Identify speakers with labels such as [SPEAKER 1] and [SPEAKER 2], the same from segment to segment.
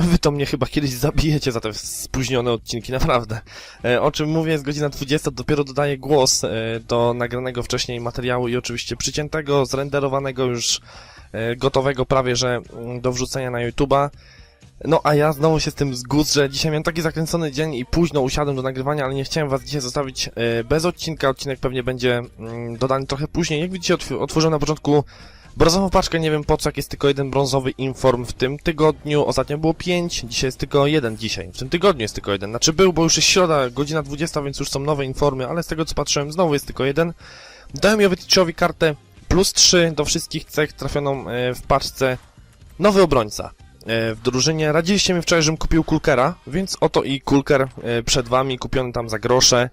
[SPEAKER 1] Wy to mnie chyba kiedyś zabijecie za te spóźnione odcinki, naprawdę. E, o czym mówię, jest godzina 20, dopiero dodaję głos e, do nagranego wcześniej materiału i oczywiście przyciętego, zrenderowanego już, e, gotowego prawie, że mm, do wrzucenia na YouTube'a. No a ja znowu się z tym zgódz, że dzisiaj miałem taki zakręcony dzień i późno usiadłem do nagrywania, ale nie chciałem was dzisiaj zostawić e, bez odcinka. Odcinek pewnie będzie mm, dodany trochę później. Jak widzicie, otw otworzyłem na początku brązową paczkę, nie wiem po co, jak jest tylko jeden brązowy inform w tym tygodniu. Ostatnio było pięć, dzisiaj jest tylko jeden dzisiaj. W tym tygodniu jest tylko jeden. Znaczy był, bo już jest środa, godzina 20, więc już są nowe informy, ale z tego co patrzyłem, znowu jest tylko jeden. Dałem Joveticzowi kartę plus 3 do wszystkich cech trafioną e, w paczce. Nowy obrońca e, w drużynie. Radziliście mi wczoraj, żebym kupił Kulkera, więc oto i Kulker e, przed wami, kupiony tam za grosze.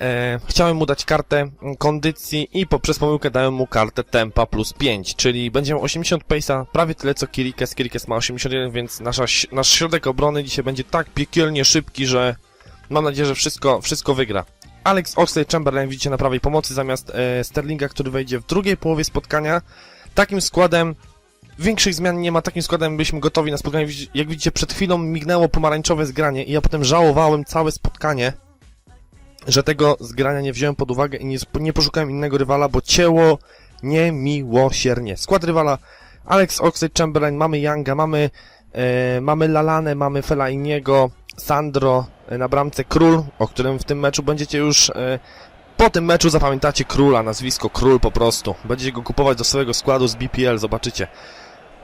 [SPEAKER 1] E, chciałem mu dać kartę kondycji i poprzez pomyłkę dałem mu kartę tempa plus 5, czyli będzie miał 80 pace'a, prawie tyle co Kirikes. Kirikes ma 81, więc nasza, nasz środek obrony dzisiaj będzie tak piekielnie szybki, że mam nadzieję, że wszystko, wszystko wygra. Alex Oxlade-Chamberlain widzicie na prawej pomocy zamiast e, Sterlinga, który wejdzie w drugiej połowie spotkania. Takim składem Większych zmian nie ma, takim składem byliśmy gotowi na spotkanie. Jak widzicie, przed chwilą mignęło pomarańczowe zgranie i ja potem żałowałem całe spotkanie, że tego zgrania nie wziąłem pod uwagę i nie, nie poszukałem innego rywala, bo cięło niemiłosiernie. Skład rywala Alex Oxlade-Chamberlain, mamy Younga, mamy, e, mamy Lalanę, mamy Fellainiego, Sandro e, na bramce Król, o którym w tym meczu będziecie już e, po tym meczu zapamiętacie Króla, nazwisko Król po prostu. Będziecie go kupować do swojego składu z BPL, zobaczycie.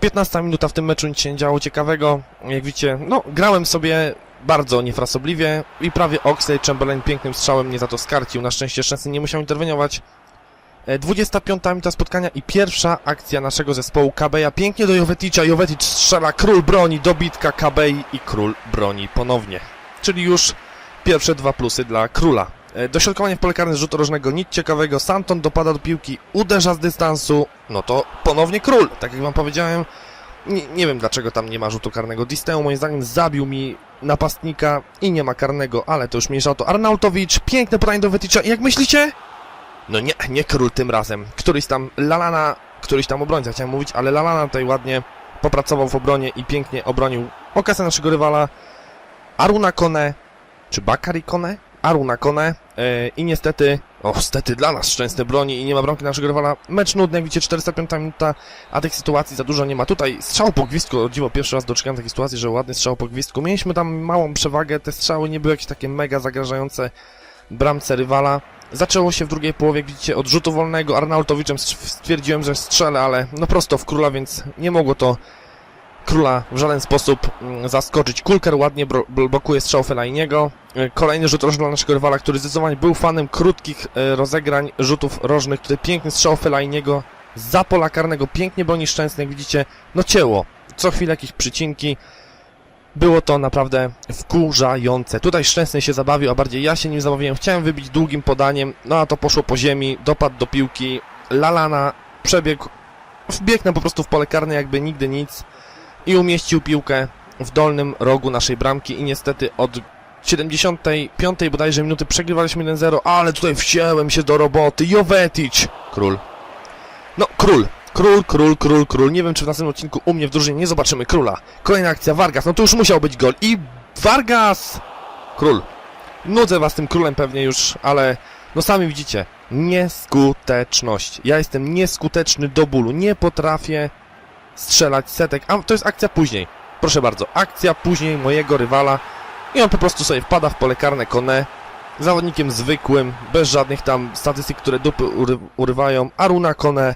[SPEAKER 1] 15 minuta w tym meczu nic się nie działo ciekawego. Jak widzicie, no, grałem sobie bardzo niefrasobliwie i prawie Oxley Chamberlain pięknym strzałem mnie za to skarcił. Na szczęście Szczęsny nie musiał interweniować. E, 25 minuta spotkania i pierwsza akcja naszego zespołu Kabeja. Pięknie do Joveticza. Jovetic strzela, król broni, dobitka Kabej i król broni ponownie. Czyli już pierwsze dwa plusy dla króla. E, Dośrodkowanie w pole karne z rzutu rożnego, nic ciekawego. Santon dopada do piłki, uderza z dystansu. No to ponownie król. Tak jak wam powiedziałem, nie, nie wiem dlaczego tam nie ma rzutu karnego. Disteo moim zdaniem zabił mi napastnika i nie ma karnego, ale to już mniejsza o to. Arnautowicz, piękne podanie do Weticza. Jak myślicie? No nie, nie król tym razem. Któryś tam Lalana, któryś tam obrońca chciałem mówić, ale Lalana tutaj ładnie popracował w obronie i pięknie obronił okazję naszego rywala. Aruna Kone, czy Bakari Kone? Aruna Kone e, i niestety, o niestety dla nas szczęsny broni i nie ma bramki naszego rywala. Mecz nudny, jak widzicie, 405 minuta, a tych sytuacji za dużo nie ma. Tutaj strzał po gwizdku, o dziwo, pierwszy raz doczekałem takiej sytuacji, że ładny strzał po gwizdku. Mieliśmy tam małą przewagę, te strzały nie były jakieś takie mega zagrażające bramce rywala. Zaczęło się w drugiej połowie, jak widzicie, od rzutu wolnego. Arnautowiczem stwierdziłem, że strzelę, ale no prosto w króla, więc nie mogło to króla w żaden sposób mm, zaskoczyć. Kulker ładnie blokuje strzał Fellainiego. E, Kolejny rzut rożny dla naszego rywala, który zdecydowanie był fanem krótkich e, rozegrań, rzutów rożnych, który piękny strzał Fellainiego za pola karnego, pięknie broni Szczęsny, jak widzicie, no cięło. Co chwilę jakieś przycinki. Było to naprawdę wkurzające. Tutaj Szczęsny się zabawił, a bardziej ja się nim zabawiłem. Chciałem wybić długim podaniem, no a to poszło po ziemi, dopadł do piłki. Lalana przebiegł, wbiegł po prostu w pole karne, jakby nigdy nic i umieścił piłkę w dolnym rogu naszej bramki i niestety od 75 bodajże minuty przegrywaliśmy 1-0, ale tutaj wziąłem się do roboty. Jovetic! Król. No, król. Król, król, król, król. Nie wiem, czy w następnym odcinku u mnie w drużynie nie zobaczymy króla. Kolejna akcja, Vargas. No to już musiał być gol. I Vargas! Król. Nudzę was tym królem pewnie już, ale no sami widzicie. Nieskuteczność. Ja jestem nieskuteczny do bólu. Nie potrafię strzelać setek. A to jest akcja później. Proszę bardzo, akcja później mojego rywala. I on po prostu sobie wpada w pole karne Kone. Zawodnikiem zwykłym, bez żadnych tam statystyk, które dupy ury urywają. Aruna Kone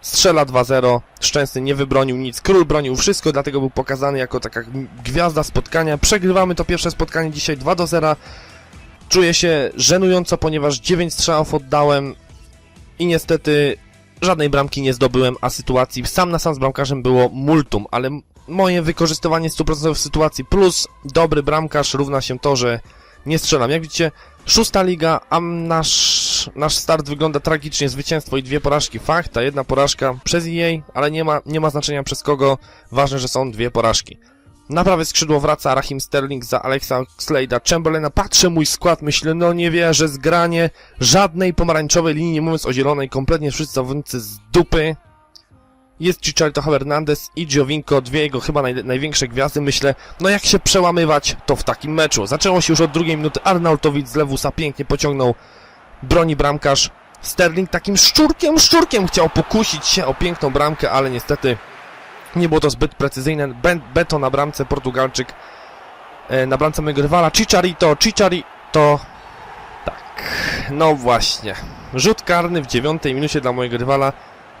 [SPEAKER 1] strzela 2-0. Szczęsny nie wybronił nic. Król bronił wszystko, dlatego był pokazany jako taka gwiazda spotkania. Przegrywamy to pierwsze spotkanie dzisiaj 2-0. Czuję się żenująco, ponieważ 9 strzałów oddałem i niestety żadnej bramki nie zdobyłem, a sytuacji sam na sam z bramkarzem było multum, ale moje wykorzystywanie 100% w sytuacji plus dobry bramkarz równa się to, że nie strzelam. Jak widzicie, szósta liga, a nasz, nasz start wygląda tragicznie. Zwycięstwo i dwie porażki. Fakt, ta jedna porażka przez jej, ale nie ma, nie ma znaczenia przez kogo. Ważne, że są dwie porażki. Na prawe skrzydło wraca Rahim Sterling za Alexa Slade'a Chamberlaina. Patrzę mój skład, myślę, no nie wierzę, zgranie żadnej pomarańczowej linii, nie mówiąc o zielonej, kompletnie wszyscy zawodnicy z dupy. jest Chicharito Hernandez i Giovinco, dwie jego chyba naj, największe gwiazdy, myślę, no jak się przełamywać, to w takim meczu. Zaczęło się już od drugiej minuty, Arnautowicz z Lewusa pięknie pociągnął broni bramkarz. Sterling takim szczurkiem, szczurkiem chciał pokusić się o piękną bramkę, ale niestety nie było to zbyt precyzyjne. Beto na bramce, Portugalczyk e, na bramce mojego rywala. Chicharito, Chicharito. Tak, no właśnie. Rzut karny w dziewiątej minucie dla mojego rywala.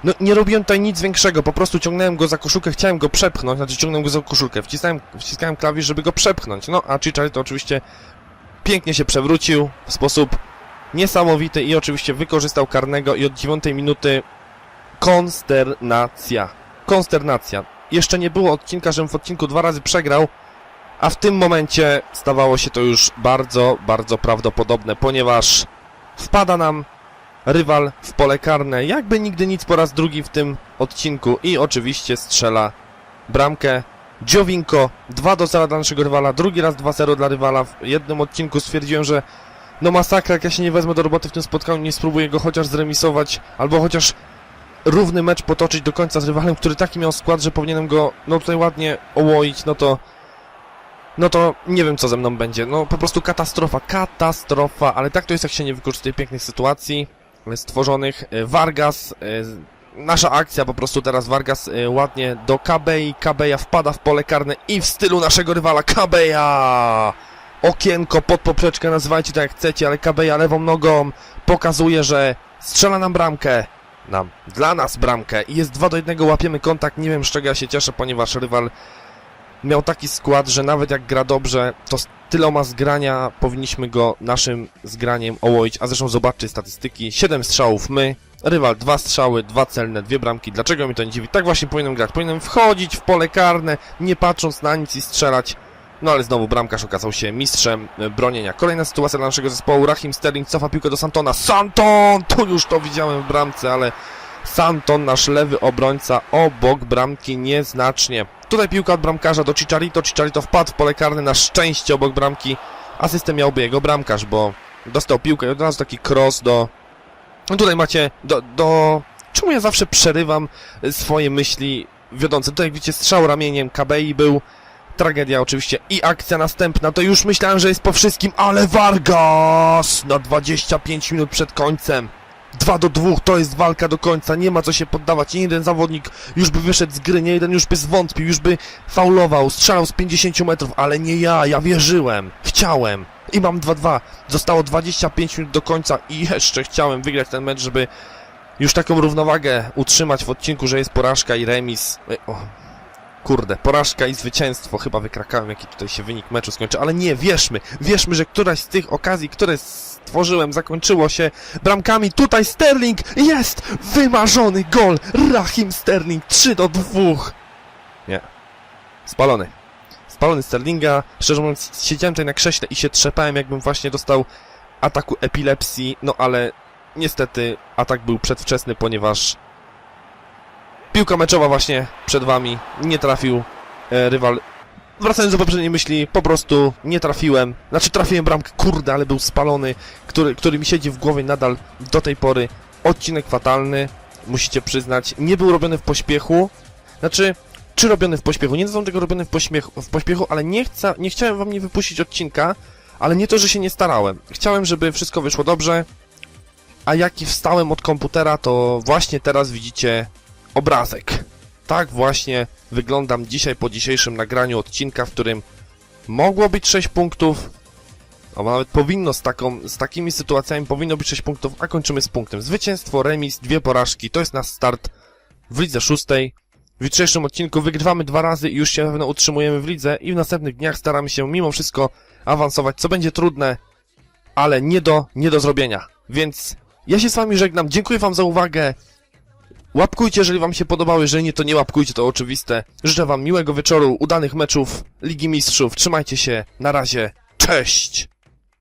[SPEAKER 1] No nie robiłem tutaj nic większego, po prostu ciągnąłem go za koszulkę, chciałem go przepchnąć, znaczy ciągnąłem go za koszulkę, wcisnąłem, wciskałem klawisz, żeby go przepchnąć. No a Chicharito oczywiście pięknie się przewrócił w sposób niesamowity i oczywiście wykorzystał karnego i od dziewiątej minuty konsternacja. Konsternacja. Jeszcze nie było odcinka, żebym w odcinku dwa razy przegrał, a w tym momencie stawało się to już bardzo, bardzo prawdopodobne, ponieważ wpada nam rywal w pole karne, jakby nigdy nic po raz drugi w tym odcinku i oczywiście strzela bramkę. Giovinco 2 do 0 dla naszego rywala, drugi raz 2-0 dla rywala. W jednym odcinku stwierdziłem, że no masakra, jak ja się nie wezmę do roboty w tym spotkaniu, nie spróbuję go chociaż zremisować, albo chociaż równy mecz potoczyć do końca z rywalem, który taki miał skład, że powinienem go no tutaj ładnie ołoić, no to no to nie wiem co ze mną będzie. No po prostu katastrofa, katastrofa, ale tak to jest jak się nie wykorzystuje pięknych sytuacji e, stworzonych. E, Vargas, e, nasza akcja po prostu teraz Vargas ładnie do Kabei, Kabeja wpada w pole karne i w stylu naszego rywala Kabeja! Okienko pod poprzeczkę, nazywajcie to jak chcecie, ale Kabeja lewą nogą pokazuje, że strzela nam bramkę. Nam, dla nas bramkę. I jest 2 do 1, łapiemy kontakt, nie wiem z czego ja się cieszę, ponieważ rywal miał taki skład, że nawet jak gra dobrze, to z tyloma zgrania powinniśmy go naszym zgraniem ołoić, a zresztą zobaczcie statystyki, 7 strzałów my, rywal 2 strzały, 2 celne, 2 bramki, dlaczego mi to nie dziwi? Tak właśnie powinienem grać, powinienem wchodzić w pole karne, nie patrząc na nic i strzelać, no ale znowu bramkarz okazał się mistrzem bronienia. Kolejna sytuacja dla naszego zespołu, Rahim Sterling cofa piłkę do Santona, Santon! Tu już to widziałem w bramce, ale Santon, nasz lewy obrońca, obok bramki nieznacznie. Tutaj piłka od bramkarza do Chicharito. Chicharito wpadł w pole karne na szczęście obok bramki. Asystę miałby jego bramkarz, bo dostał piłkę i od razu taki cross do... No tutaj macie do... do... Czemu ja zawsze przerywam swoje myśli wiodące? Tutaj jak widzicie strzał ramieniem Kabei był. Tragedia oczywiście. I akcja następna. To już myślałem, że jest po wszystkim, ale Vargas na 25 minut przed końcem. 2 do 2, to jest walka do końca, nie ma co się poddawać. Nie jeden zawodnik już by wyszedł z gry, nie jeden już by zwątpił, już by faulował, strzelał z 50 metrów, ale nie ja, ja wierzyłem, chciałem. I mam 2-2. Zostało 25 minut do końca i jeszcze chciałem wygrać ten mecz, żeby już taką równowagę utrzymać w odcinku, że jest porażka i remis. Ej, O, kurde, porażka i zwycięstwo. Chyba wykrakałem, jaki tutaj się wynik meczu skończy, ale nie, wierzmy, wierzmy, że któraś z tych okazji, które stworzyłem, zakończyło się bramkami. Tutaj Sterling jest wymarzony gol. Rahim Sterling 3 do 2. Nie. Spalony. Spalony Sterlinga. Szczerze mówiąc, siedziałem tutaj na krześle i się trzepałem, jakbym właśnie dostał ataku epilepsji. No ale niestety atak był przedwczesny, ponieważ piłka meczowa właśnie przed wami nie trafił e, rywal. Wracając do poprzedniej myśli, po prostu nie trafiłem. Znaczy trafiłem bramkę, kurde, ale był spalony, który, który mi siedzi w głowie nadal do tej pory. Odcinek fatalny, musicie przyznać. Nie był robiony w pośpiechu. Znaczy, czy robiony w pośpiechu? Nie nazywam tego robiony w pośpiechu, w pośpiechu ale nie, chcę, nie chciałem wam nie wypuścić odcinka, ale nie to, że się nie starałem. Chciałem, żeby wszystko wyszło dobrze, a jak i wstałem od komputera, to właśnie teraz widzicie obrazek. Tak właśnie wyglądam dzisiaj po dzisiejszym nagraniu odcinka, w którym mogło być 6 punktów, a nawet powinno z, taką, z takimi sytuacjami powinno być 6 punktów, a kończymy z punktem. Zwycięstwo, remis, dwie porażki, to jest nasz start w lidze szóstej. W jutrzejszym odcinku wygrywamy dwa razy i już się na pewno utrzymujemy w lidze i w następnych dniach staramy się mimo wszystko awansować, co będzie trudne, ale nie do, nie do zrobienia. Więc ja się z wami żegnam, dziękuję wam za uwagę. Łapkujcie, jeżeli wam się podobało, jeżeli nie, to nie łapkujcie, to oczywiste. Życzę wam miłego wieczoru, udanych meczów Ligi Mistrzów. Trzymajcie się, na razie, cześć!